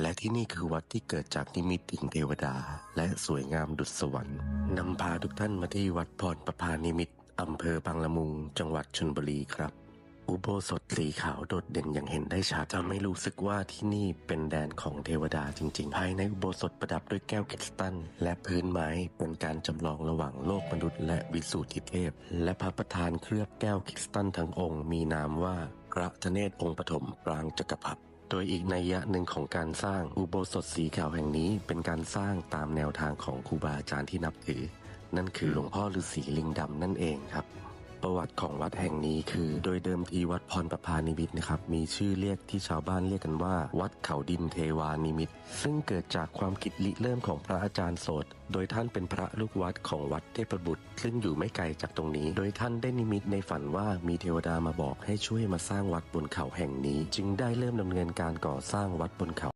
และที่นี่คือวัดที่เกิดจากนิมิตถึงเทวดา และสวยงามดุจสวรรค์นำพาทุกท่านมาที่วัดพรประพานิมิตอำเภอบางละมุง จังหวัดชนบุรีครับ อุโบสถสีขาวโดดเด่นอย่างเห็นได้ชัดทำให้รู้สึกว่าที่นี่เป็นแดนของเทวดาจริงๆ ภายในอุโบสถประดับด้วยแก้วคริสตัลและพื้นไม้เป็นการจำลองระหว่างโลกมนุษย์และวิสุทธิเทพ และพระประธานเคลือบแก้วคริสตัลทั้งองค์มีนามว่าพระธเนศองค์ปฐมปรางจักรพรรดิ โดยอีกนัยยะหนึ่งของการสร้างอุโบสถสีขาวแห่งนี้ เป็นการสร้างตามแนวทางของครูบาอาจารย์ที่นับถือ นั่นคือหลวงพ่อฤาษีลิงดำนั่นเองครับ ประวัติของวัดแห่งนี้คือ โดยเดิมทีวัดพรประพานิมิตนะครับมีชื่อเรียกที่ชาวบ้านเรียกกันว่า วัดเขาดินเทวานิมิต ซึ่งเกิดจากความคิดริเริ่มของพระอาจารย์โสดโดยท่านเป็นพระลูกวัดของวัดเทพบุตร ซึ่งอยู่ไม่ไกลจากตรงนี้ โดยท่านได้นิมิตในฝันว่ามีเทวดามาบอกให้ช่วยมาสร้างวัดบนเขาแห่งนี้ จึงได้เริ่มดำเนินการก่อสร้างวัดบนเขา